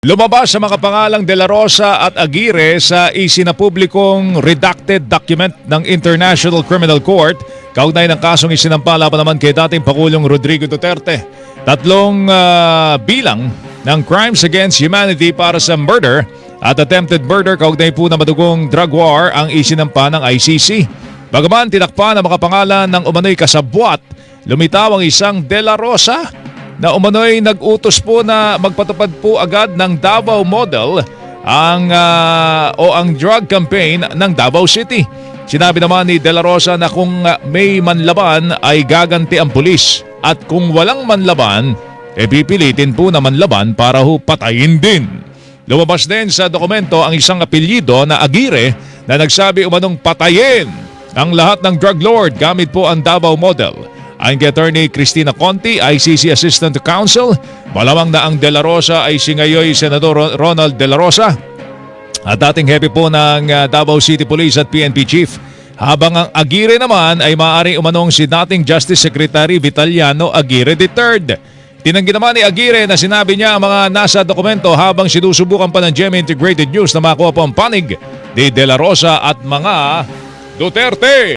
Lumabas sa mga pangalang De La Rosa at Aguirre sa isinapublikong redacted document ng International Criminal Court kaugnay ng kasong isinampala pa naman kay dating Pangulong Rodrigo Duterte. Tatlong ah, bilang ng crimes against humanity para sa murder at attempted murder kaugnay po na madugong drug war ang isinampa ng ICC. Bagaman tinakpan ang mga pangalan ng umano'y kasabwat, lumitaw ang isang De La Rosa na umano'y nag-utos po na magpatupad po agad ng Davao Model ang ah, o ang drug campaign ng Davao City. Sinabi naman ni De La Rosa na kung may manlaban ay gaganti ang pulis at kung walang manlaban, e pipilitin po na manlaban para ho patayin din. Lumabas din sa dokumento ang isang apelyido na Aguirre na nagsabi umanong patayin ang lahat ng drug lord gamit po ang Davao Model. Ayon kay Attorney Cristina Conti, ICC Assistant Counsel, malamang na ang De La Rosa ay si ngayoy Senador Ron- Ronald De La Rosa at dating hepe po ng uh, Davao City Police at PNP Chief. Habang ang Aguirre naman ay maaari umanong si dating Justice Secretary Vitaliano Aguirre III. Tinanggi naman ni Aguirre na sinabi niya ang mga nasa dokumento habang sinusubukan pa ng GMA Integrated News na makuha po ang panig ni De La Rosa at mga Duterte.